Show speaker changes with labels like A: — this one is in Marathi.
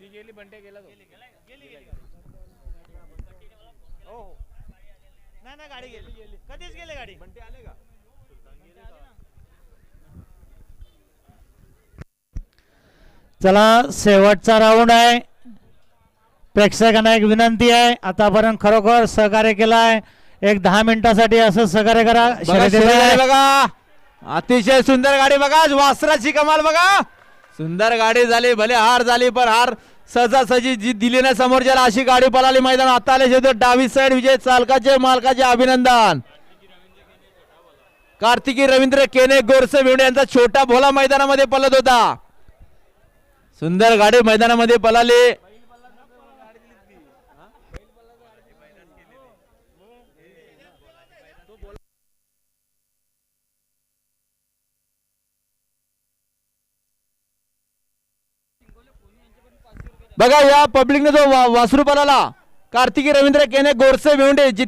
A: ती गेली बंटे गेला तो.
B: हो हो. नाही नाही गाडी गेली. कधीच गेली गाडी?
A: बंटे आले का?
C: चला शेवटचा राऊंड आहे. प्रेक्षकांना एक विनंती आहे. आतापर्यंत खरोखर सहकार्य केलाय. एक दहा मिनिटासाठी असं सहकार्य करा.
D: बघा अतिशय सुंदर गाडी बघा. वासराची कमाल बघा. सुंदर गाडी झाली भले हार झाली पण हार सहजासहजी जी दिली ना समोरच्याला अशी गाडी पळाली मैदान आता आले शेवटी डावी साईड विजय चालकाचे मालकाचे अभिनंदन. कार्तिकी रवींद्र केने गोरसे भिवडे यांचा छोटा भोला मैदानामध्ये पलत होता. सुंदर गाडी मैदानामध्ये पळाली. बघा या पब्लिकने जो वा- वासरू पलाला कार्तिकी रवींद्र केने गोरसे भिवंडे जिथे